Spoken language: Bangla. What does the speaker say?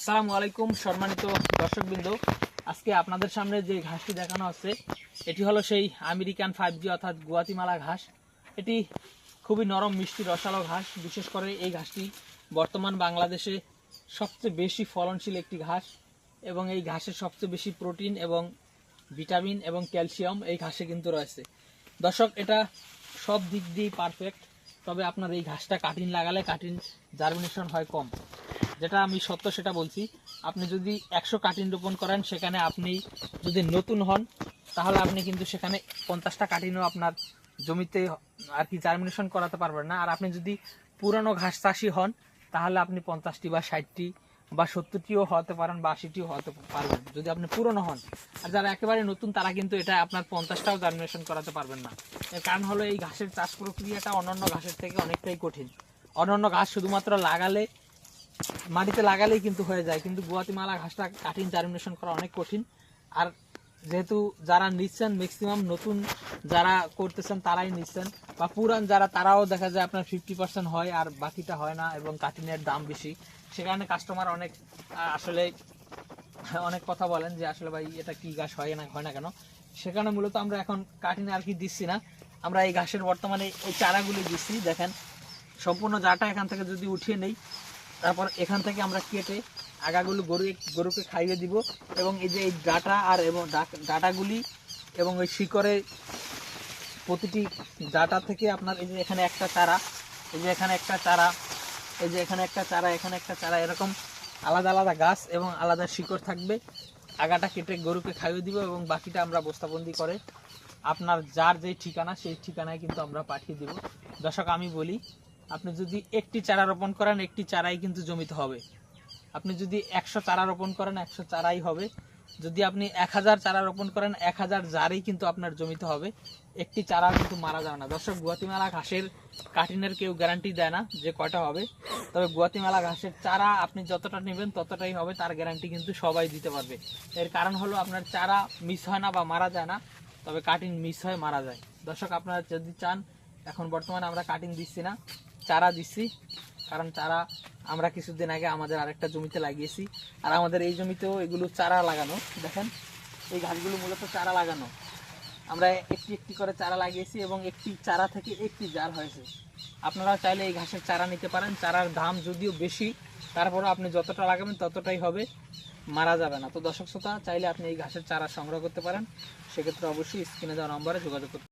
আসসালামু আলাইকুম, সম্মানিত দর্শকবৃন্দ। আজকে আপনাদের সামনে যে ঘাসটি দেখানো হচ্ছে এটি হলো সেই আমেরিকান ফাইভ জি, অর্থাৎ গুয়াতিমালা ঘাস। এটি খুবই নরম, মিষ্টি, রসালো ঘাস। বিশেষ করে এই ঘাসটি বর্তমান বাংলাদেশে সবচেয়ে বেশি ফলনশীল একটি ঘাস এবং এই ঘাসের সবচেয়ে বেশি প্রোটিন এবং ভিটামিন এবং ক্যালসিয়াম এই ঘাসে কিন্তু রয়েছে। দর্শক, এটা সব দিক দিয়েই পারফেক্ট তবে আপনার এই ঘাসটা কাটিন লাগালে কাটিন জার্মিনেশন হয় কম। যেটা আমি সত্য সেটা বলছি, আপনি যদি একশো কাটিন রোপণ করেন, সেখানে আপনি যদি নতুন হন, তাহলে আপনি কিন্তু সেখানে পঞ্চাশটা কাটিনও আপনার জমিতে আর কি জার্মিনেশন করাতে পারবেন না। আর আপনি যদি পুরনো ঘাস চাষি হন, তাহলে আপনি পঞ্চাশটি বা ষাটটি বা সত্তরটিও হতে পারেন বা আশিটিও হতে পারবেন, যদি আপনি পুরনো হন। আর যারা একেবারে নতুন, তারা কিন্তু এটা আপনার পঞ্চাশটাও জার্মিনেশন করাতে পারবেন না। এর কারণ হলো এই ঘাসের চাষ প্রক্রিয়াটা অন্যান্য ঘাসের থেকে অনেকটাই কঠিন। অন্যান্য ঘাস শুধুমাত্র লাগালে মাটিতে লাগালেই কিন্তু হয়ে যায়, কিন্তু গুয়াতিমালা ঘাসটা কাটিং জার্মিনেশন করা অনেক কঠিন। আর যেহেতু যারা নিচ্ছেন ম্যাক্সিমাম নতুন যারা করতেছেন তারাই নিচ্ছেন, বা পুরান যারা তারাও দেখা যায় আপনার ফিফটি পার্সেন্ট হয় আর বাকিটা হয় না এবং কাটিনের দাম বেশি। সেখানে কাস্টমার অনেক আসলে অনেক কথা বলেন যে আসলে ভাই এটা কি ঘাস হয় না হয় না কেন? সেখানে মূলত আমরা এখন কাটিনে আর কি দিচ্ছি না। আমরা এই ঘাসের বর্তমানে এই চারাগুলি দিচ্ছি, দেখেন, সম্পূর্ণ জাটা এখান থেকে যদি উঠিয়ে নেই তারপর এখান থেকে আমরা কেটে আগাগুলো গরু গরুকে খাইয়ে দিব এবং এই যে এই ডাটা আর এবং ডাটাগুলি এবং ওই শিকড়ে প্রতিটি ডাটা থেকে আপনার এই যে এখানে একটা চারা, এই যে এখানে একটা চারা, এই যে এখানে একটা চারা, এখানে একটা চারা, এরকম আলাদা আলাদা গাছ এবং আলাদা শিকড় থাকবে। আগাটা কেটে গরুকে খাইয়ে দিব এবং বাকিটা আমরা বস্তাবন্দি করে আপনার যার যেই ঠিকানা সেই ঠিকানায় কিন্তু আমরা পাঠিয়ে দিব। দর্শক, আমি বলি আপনি যদি একটি চারা রোপণ করেন, একটি চারাই কিন্তু জমিতে হবে। আপনি যদি একশো চারা রোপণ করেন, একশো চারাই হবে। যদি আপনি এক হাজার চারা রোপণ করেন, এক হাজার জারই কিন্তু আপনার জমিতে হবে। একটি চারা কিন্তু মারা যাবে না। দর্শক, গুয়াতিমালা ঘাসের কাটিনের কেউ গ্যারান্টি দেয় না যে কয়টা হবে। তবে গুয়াতিমালা ঘাসের চারা আপনি যতটা নেবেন, ততটাই হবে। তার গ্যারান্টি কিন্তু সবাই দিতে পারবে। এর কারণ হলো আপনার চারা মিস হয় না বা মারা যায় না, তবে কাটিং মিস হয় মারা যায়। দর্শক, আপনারা যদি চান, এখন বর্তমানে আমরা কাটিং দিচ্ছি না। চারা দিচ্ছি কারণ চারা আমরা কিছুদিন আগে আমাদের আরেকটা জমিতে লাগিয়েছি। আর আমাদের এই জমিতেও এগুলো চারা লাগানো, দেখেন, এই গাছগুলো মূলত চারা লাগানো। আমরা একটি একটি করে চারা লাগিয়েছি এবং একটি চারা থেকে একটি জার হয়েছে। আপনারা চাইলে এই ঘাসের চারা নিতে পারেন, চারার দাম যদিও বেশি তারপরে আপনি যতটা লাগাবেন ততটাই হবে, মারা যাবে না। তো দর্শক শ্রোতা, চাইলে আপনি এই ঘাসের চারা সংগ্রহ করতে পারেন। সেক্ষেত্রে অবশ্যই স্ক্রিনে দেওয়া নম্বরে যোগাযোগ করতে